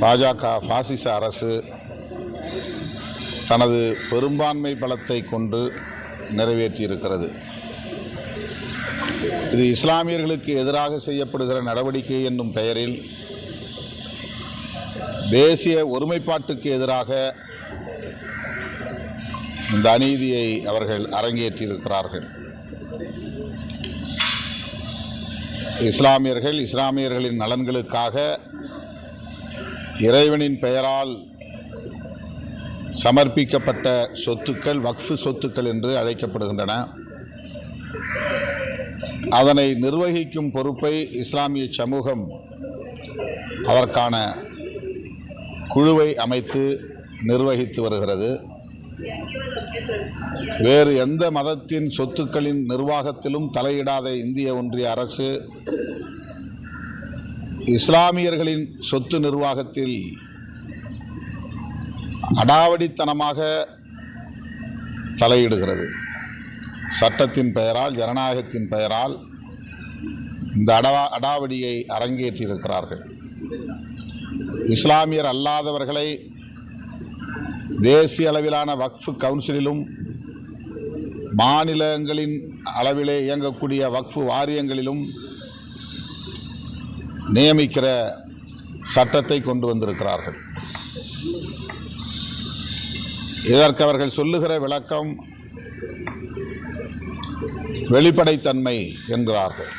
பாஜக பாசிச அரசு தனது பெரும்பான்மை பலத்தை கொண்டு நிறைவேற்றியிருக்கிறது. இது இஸ்லாமியர்களுக்கு எதிராக செய்யப்படுகிற நடவடிக்கை என்னும் பெயரில் தேசிய ஒருமைப்பாட்டுக்கு எதிராக இந்த அநீதியை அவர்கள் அரங்கேற்றியிருக்கிறார்கள். இஸ்லாமியர்கள் இஸ்லாமியர்களின் நலன்களுக்காக இறைவனின் பெயரால் சமர்ப்பிக்கப்பட்ட சொத்துக்கள் வக்ஃபு சொத்துக்கள் என்று அழைக்கப்படுகின்றன. அதனை நிர்வகிக்கும் பொறுப்பை இஸ்லாமிய சமூகம் அதற்கான குழுவை அமைத்து நிர்வகித்து வருகிறது. வேறு எந்த மதத்தின் சொத்துக்களின் நிர்வாகத்திலும் தலையிடாத இந்திய ஒன்றிய அரசு இஸ்லாமியர்களின் சொத்து நிர்வாகத்தில் அடாவடித்தனமாக தலையிடுகிறது. சட்டத்தின் பெயரால் ஜனநாயகத்தின் பெயரால் இந்த அடவா அடாவடியை அரங்கேற்றியிருக்கிறார்கள். இஸ்லாமியர் அல்லாதவர்களை தேசிய அளவிலான வக்ஃபு கவுன்சிலிலும் மாநிலங்களின் அளவிலே இயங்கக்கூடிய வக்ஃபு வாரியங்களிலும் நியமிக்கிற சட்டத்தை கொண்டு வந்திருக்கிறார்கள். இதற்கு அவர்கள் சொல்லுகிற விளக்கம் வெளிப்படைத்தன்மை என்கிறார்கள்.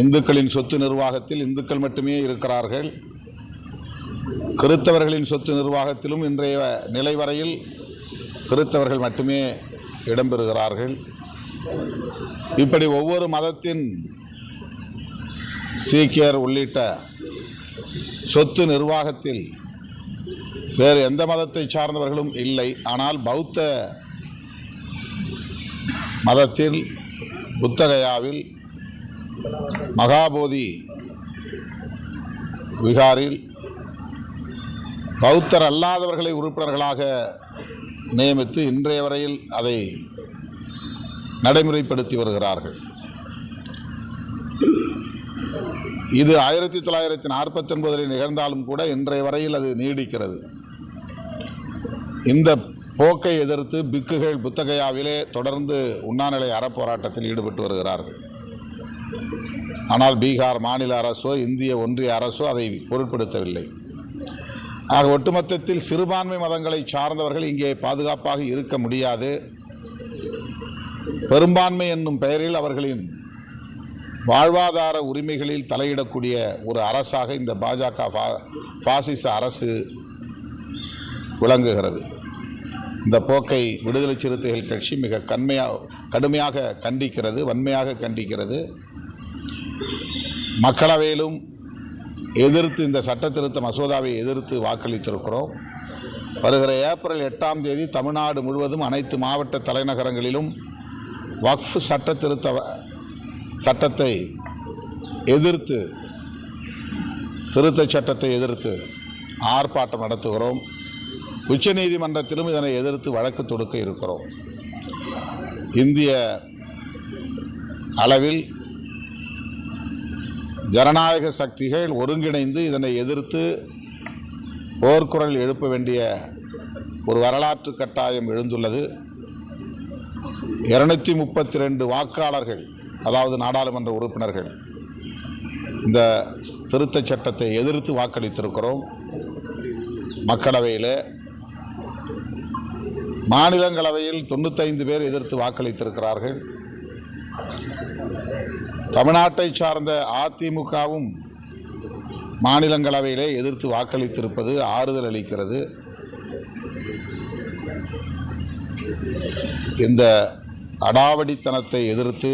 இந்துக்களின் சொத்து நிர்வாகத்தில் இந்துக்கள் மட்டுமே இருக்கிறார்கள். கிறித்தவர்களின் சொத்து நிர்வாகத்திலும் இன்றைய நிலை வரையில் கிறித்தவர்கள் மட்டுமே இடம்பெறுகிறார்கள். இப்படி ஒவ்வொரு மதத்தின் சீக்கியர் உள்ளிட்ட சொத்து நிர்வாகத்தில் வேறு எந்த மதத்தை சார்ந்தவர்களும் இல்லை. ஆனால் பௌத்த மதத்தில் புத்தகயாவில் மகாபோதி விகாரில் பௌத்தர் அல்லாதவர்களை உறுப்பினர்களாக நியமித்து இன்றைய வரையில் அதை நடைமுறைப்படுத்தி வருகிறார்கள். இது ஆயிரத்தி தொள்ளாயிரத்தி நாற்பத்தி ஒன்பதில் நிகழ்ந்தாலும் கூட இன்றைய வரையில் அது நீடிக்கிறது. இந்த போக்கை எதிர்த்து பிக்குகள் புத்தகையாவிலே தொடர்ந்து உண்ணாநிலை அறப்போராட்டத்தில் ஈடுபட்டு வருகிறார்கள். ஆனால் பீகார் மாநில அரசோ இந்திய ஒன்றிய அரசோ அதை பொருட்படுத்தவில்லை. ஆக ஒட்டுமொத்தத்தில் சிறுபான்மை மதங்களை சார்ந்தவர்கள் இங்கே பாதுகாப்பாக இருக்க முடியாது. பெரும்பான்மை என்னும் பெயரில் அவர்களின் வாழ்வாதார உரிமைகளில் தலையிடக்கூடிய ஒரு அரசாக இந்த பாஜக பா- பாசிச அரசு விளங்குகிறது. இந்த போக்கை விடுதலை சிறுத்தைகள் கட்சி மிக கண்மையாக கடுமையாக கண்டிக்கிறது வன்மையாக கண்டிக்கிறது. மக்களவையிலும் எதிர்த்து இந்த சட்ட திருத்த மசோதாவை எதிர்த்து வாக்களித்திருக்கிறோம். வருகிற ஏப்ரல் எட்டாம் தேதி தமிழ்நாடு முழுவதும் அனைத்து மாவட்ட தலைநகரங்களிலும் வக்ஃப் சட்ட திருத்த சட்டத்தை எதிர்த்து திருத்த சட்டத்தை எதிர்த்து ஆர்ப்பாட்டம் நடத்துகிறோம். உச்சநீதிமன்றத்திலும் இதனை எதிர்த்து வழக்கு தொடுக்க இருக்கிறோம். இந்திய அளவில் ஜனநாயக சக்திகள் ஒருங்கிணைந்து இதனை எதிர்த்து போர்க்குரல் எழுப்ப வேண்டிய ஒரு வரலாற்று கட்டாயம் எழுந்துள்ளது. இருநூத்தி முப்பத்தி ரெண்டு வாக்காளர்கள் அதாவது நாடாளுமன்ற உறுப்பினர்கள் இந்த திருத்தச் சட்டத்தை எதிர்த்து வாக்களித்திருக்கிறோம். மக்களவையில் மாநிலங்களவையில் தொண்ணூத்தைந்து பேர் எதிர்த்து வாக்களித்திருக்கிறார்கள். தமிழ்நாட்டை சார்ந்த அதிமுகவும் மாநிலங்களவையிலே எதிர்த்து வாக்களித்திருப்பது ஆறுதல் அளிக்கிறது. இந்த அடாவடித்தனத்தை எதிர்த்து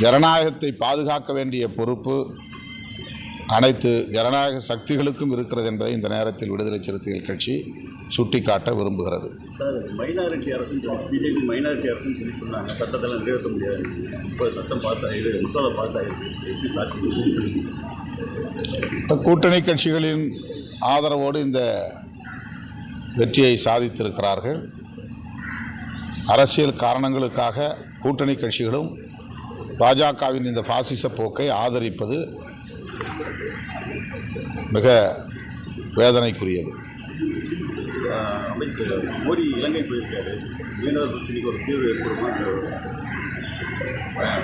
ஜனநாயகத்தை பாதுகாக்க வேண்டிய பொறுப்பு அனைத்து ஜனநாயக சக்திகளுக்கும் இருக்கிறது என்பதை இந்த நேரத்தில் விடுதலை சிறுத்தைகள் கட்சி சுட்டிக்காட்ட விரும்புகிறது. சார் மைனாரிட்டி அரசுன்னு சொல்லி பிஜேபி மைனாரிட்டி அரசுன்னு சொல்லி சொன்னாங்க. சட்டத்தெல்லாம் நிறைவேற்ற முடியாது. இப்போ சட்டம் பாஸ் ஆகிடு மசோதா பாஸ் ஆகிருக்கு எப்படி சாட்சி இப்ப கூட்டணி கட்சிகளின் ஆதரவோடு இந்த வெற்றியை சாதித்திருக்கிறார்கள். அரசியல் காரணங்களுக்காக கூட்டணி கட்சிகளும் பாஜகவின் இந்த பாசிச போக்கை ஆதரிப்பது மிக வேதனைக்குரியது. ஆஹ் அமைச்சர் மோடி இலங்கை போயிருக்காரு. மீனவர் பிரச்சனைக்கு ஒரு தீர்வு ஏற்படுமா?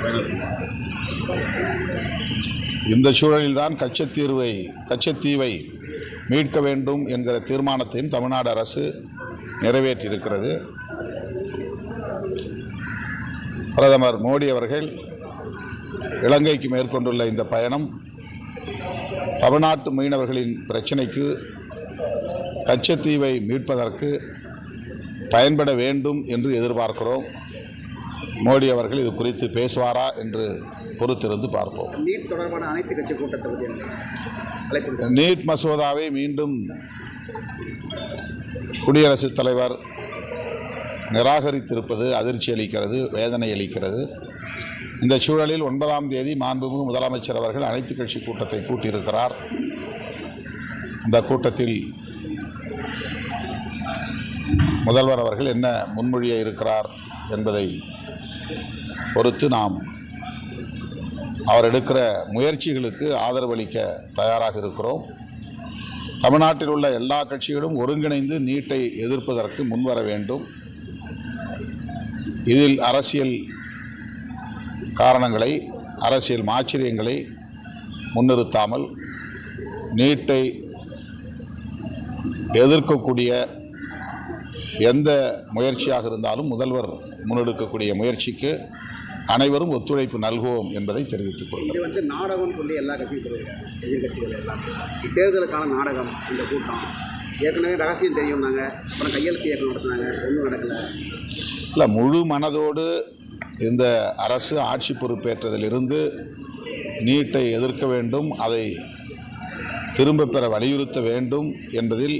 பயணம் இந்த சூழலில்தான் கச்சத்தீர்வை கச்சத்தீவை மீட்க வேண்டும் என்கிற தீர்மானத்தையும் தமிழ்நாடு அரசு நிறைவேற்றியிருக்கிறது. பிரதமர் மோடி அவர்கள் இலங்கைக்கு மேற்கொண்டுள்ள இந்த பயணம் தமிழ்நாட்டு மீனவர்களின் பிரச்சினைக்கு கச்சத்தீவை மீட்பதற்கு பயன்பட வேண்டும் என்று எதிர்பார்க்கிறோம். மோடி அவர்கள் இது குறித்து பேசுவாரா என்று பொறுத்திருந்து பார்ப்போம். நீட் தொடர்பான அனைத்து கட்சி கூட்டத்தை பற்றி அழைப்பு நீட் மசோதாவை மீண்டும் குடியரசுத் தலைவர் நிராகரித்திருப்பது அதிர்ச்சி அளிக்கிறது வேதனை அளிக்கிறது இந்த சூழலில் ஒன்பதாம் தேதி மாண்புமிகு முதலமைச்சர் அவர்கள் அனைத்து கட்சி கூட்டத்தை கூட்டியிருக்கிறார். இந்த கூட்டத்தில் முதல்வர் அவர்கள் என்ன முன்மொழிய இருக்கிறார் என்பதை பொறுத்து நாம் அவர் எடுக்கிற முயற்சிகளுக்கு ஆதரவளிக்க தயாராக இருக்கிறோம். தமிழ்நாட்டில் உள்ள எல்லா கட்சிகளும் ஒருங்கிணைந்து நீட்டை எதிர்ப்பதற்கு முன்வர வேண்டும். இதில் அரசியல் காரணங்களை அரசியல் மாச்சரியங்களை முன்னிறுத்தாமல் நீட்டை எதிர்க்கக்கூடிய எந்த முயற்சியாக இருந்தாலும் முதல்வர் முன்னெடுக்கக்கூடிய முயற்சிக்கு அனைவரும் ஒத்துழைப்பு நல்குவோம் என்பதை தெரிவித்துக் கொள்கிறேன். இது வந்து நாடகம் சொல்லி எல்லா கட்சியும் எதிர்கட்சிகள் எல்லாம். தேர்தலுக்கான நாடகம் இந்த கூட்டம். ஏற்கனவே ரகசியம் தெரியும்னாங்க. அப்புறம் கையெழுத்து இயக்கம் நடத்தினாங்க. ஒன்றும் நடக்கலை. இல்லை முழு மனதோடு இந்த அரசு ஆட்சி பொறுப்பேற்றதிலிருந்து நீட்டை எதிர்க்க வேண்டும் அதை திரும்ப பெற வலியுறுத்த வேண்டும் என்பதில்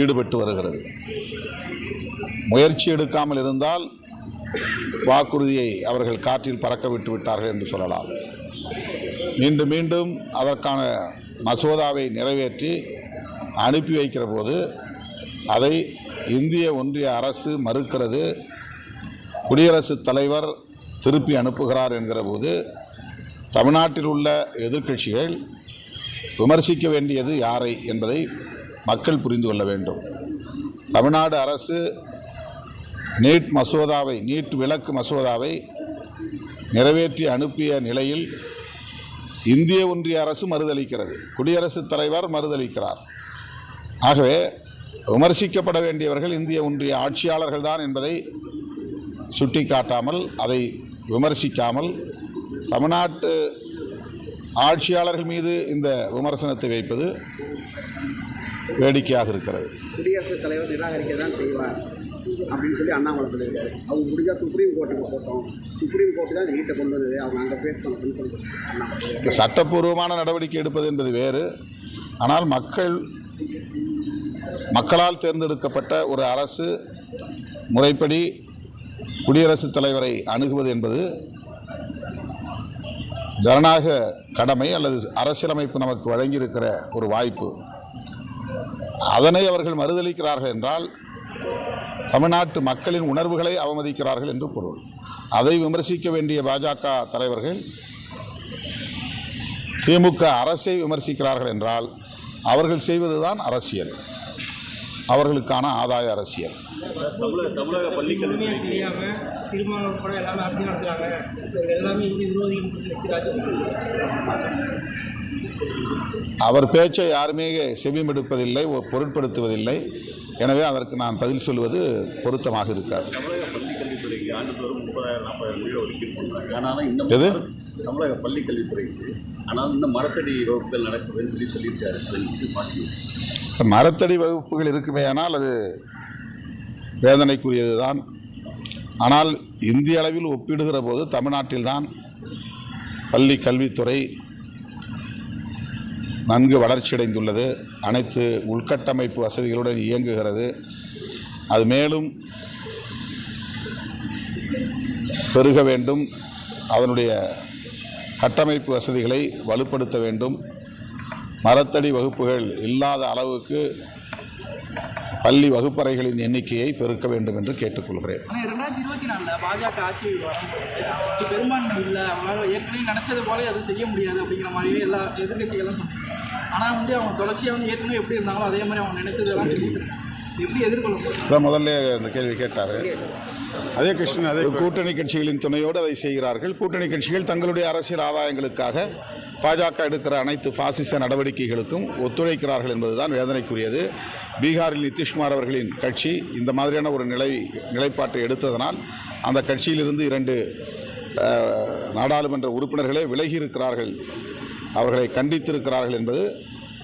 ஈடுபட்டு வருகிறது. முயற்சி எடுக்காமல் இருந்தால் வாக்குறுதியை அவர்கள் காற்றில் பறக்க விட்டு விட்டார்கள் என்று சொல்லலாம். மீண்டும் மீண்டும் அதற்கான மசோதாவை நிறைவேற்றி அனுப்பி வைக்கிற போது அதை இந்திய ஒன்றிய அரசு மறுக்கிறது. குடியரசுத் தலைவர் திருப்பி அனுப்புகிறார் என்கிற போது தமிழ்நாட்டில் உள்ள எதிர்க்கட்சிகள் விமர்சிக்க வேண்டியது யாரை என்பதை மக்கள் புரிந்து கொள்ள வேண்டும். தமிழ்நாடு அரசு நீட் மசோதாவை நீட் விலக்கு மசோதாவை நிறைவேற்றி அனுப்பிய நிலையில் இந்திய ஒன்றிய அரசு மறுதளிக்கிறது. குடியரசுத் தலைவர் மறுதளிக்கிறார். ஆகவே விமர்சிக்கப்பட வேண்டியவர்கள் இந்திய ஒன்றிய ஆட்சியாளர்கள் தான் என்பதை சுட்டிக்காட்டாமல் அதை விமர்சிக்காமல் தமிழ்நாட்டு ஆட்சியாளர்கள் மீது இந்த விமர்சனத்தை வைப்பது வேடிக்கையாக இருக்கிறது. குடியரசுத் தலைவர் நிராகரிக்க தான் செய்வார் அப்படின்னு சொல்லி அண்ணாமலை சொல்லியிருக்காரு. அவங்க முடிஞ்சால் சுப்ரீம் கோர்ட்டுக்கு போட்டோம். சுப்ரீம் கோர்ட்டு தான் நீட்டை கொண்டு வந்தது. அவங்க அங்கே சொல்லி அண்ணாமலை இந்த சட்டப்பூர்வமான நடவடிக்கை எடுப்பது என்பது வேறு. ஆனால் மக்கள் மக்களால் தேர்ந்தெடுக்கப்பட்ட ஒரு அரசு முறைப்படி குடியரசுத் தலைவரை அணுகுவது என்பது ஜனநாயக கடமை அல்லது அரசியலமைப்பு நமக்கு வழங்கியிருக்கிற ஒரு வாய்ப்பு. அதனை அவர்கள் மறுதளிக்கிறார்கள் என்றால் தமிழ்நாட்டு மக்களின் உணர்வுகளை அவமதிக்கிறார்கள் என்று பொருள். அதை விமர்சிக்க வேண்டிய பாஜக தலைவர்கள் திமுக அரசை விமர்சிக்கிறார்கள் என்றால் அவர்கள் செய்வதுதான் அரசியல். அவர்களுக்கான ஆதாய அரசியல். தமிழக தமிழக பள்ளிக்கல்வித்துறைக்கு தெரியாம தீர்மானம் உட்பட எல்லாமே அரசியல் நடத்துறாங்க. எல்லாமே இந்திய விரோதிகள் அவர் பேச்சை யாருமே செவிமெடுப்பதில்லை பொருட்படுத்துவதில்லை. எனவே அதற்கு நான் பதில் சொல்வது பொருத்தமாக இருக்காது. எது? தமிழக பள்ளிக்கல்வித்துறைக்கு ஆனாலும் இன்னும் மரத்தடி வகுப்புகள் நடக்குதுன்னு சொல்லி சொல்லியிருக்காரு. மரத்தடி வகுப்புகள் இருக்குமேயானால் அது வேதனைக்குரியது தான் ஆனால் இந்திய அளவில் ஒப்பிடுகிற போது தமிழ்நாட்டில்தான் பள்ளி கல்வித்துறை நன்கு வளர்ச்சியடைந்துள்ளது. அனைத்து உள்கட்டமைப்பு வசதிகளுடன் இயங்குகிறது. அது மேலும் பெருக வேண்டும். அதனுடைய கட்டமைப்பு வசதிகளை வலுப்படுத்த வேண்டும். மரத்தடி வகுப்புகள் இல்லாத அளவுக்கு பள்ளி வகுப்பறைகளின் எண்ணிக்கையை பெருக்க வேண்டும் என்று கேட்டுக்கொள்கிறேன். ரெண்டாயிரத்தி இருபத்தி நாலில் பாஜக ஆட்சி பெரும்பான்மை இல்லை. அவங்களால ஏற்கனவே நினச்சது போல எதுவும் செய்ய முடியாது அப்படிங்கிற மாதிரியே எல்லா எதிர்கட்சிகளும் ஆனால் வந்து அவங்க தொடர்ச்சியாக வந்து ஏற்கனவே எப்படி இருந்தாங்களோ அதே மாதிரி அவங்க நினைச்சதெல்லாம். எப்படி எதிர்கொள்ள முதல்ல இந்த கேள்வி கேட்டார். அதே கிருஷ்ணன் அதே கூட்டணி கட்சிகளின் துணையோடு அதை செய்கிறார்கள். கூட்டணி கட்சிகள் தங்களுடைய அரசியல் ஆதாயங்களுக்காக பாஜக எடுக்கிற அனைத்து பாசிச நடவடிக்கைகளுக்கும் ஒத்துழைக்கிறார்கள் என்பதுதான் வேதனைக்குரியது. பீகாரில் நிதிஷ்குமார் அவர்களின் கட்சி இந்த மாதிரியான ஒரு நிலை நிலைப்பாட்டை எடுத்ததனால் அந்த கட்சியிலிருந்து இரண்டு நாடாளுமன்ற உறுப்பினர்களே விலகி இருக்கிறார்கள் அவர்களை கண்டித்திருக்கிறார்கள் என்பது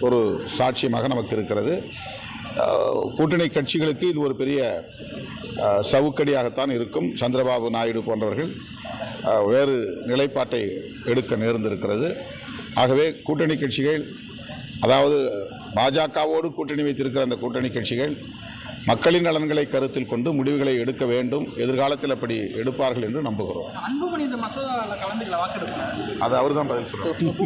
ஒரு சாட்சியமாக நமக்கு இருக்கிறது. கூட்டணி கட்சிகளுக்கு இது ஒரு பெரிய சவுக்கடியாகத்தான் இருக்கும். சந்திரபாபு நாயுடு போன்றவர்கள் வேறு நிலைப்பாட்டை எடுக்க நேர்ந்திருக்கிறது. ஆகவே கூட்டணி கட்சிகள் அதாவது பாஜகவோடு கூட்டணி வைத்திருக்கிற அந்த கூட்டணி கட்சிகள் மக்களின் நலன்களை கருத்தில் கொண்டு முடிவுகளை எடுக்க வேண்டும். எதிர்காலத்தில் அப்படி எடுப்பார்கள் என்று நம்புகிறோம். அது அவர் தான் பதில் சொல்கிறார்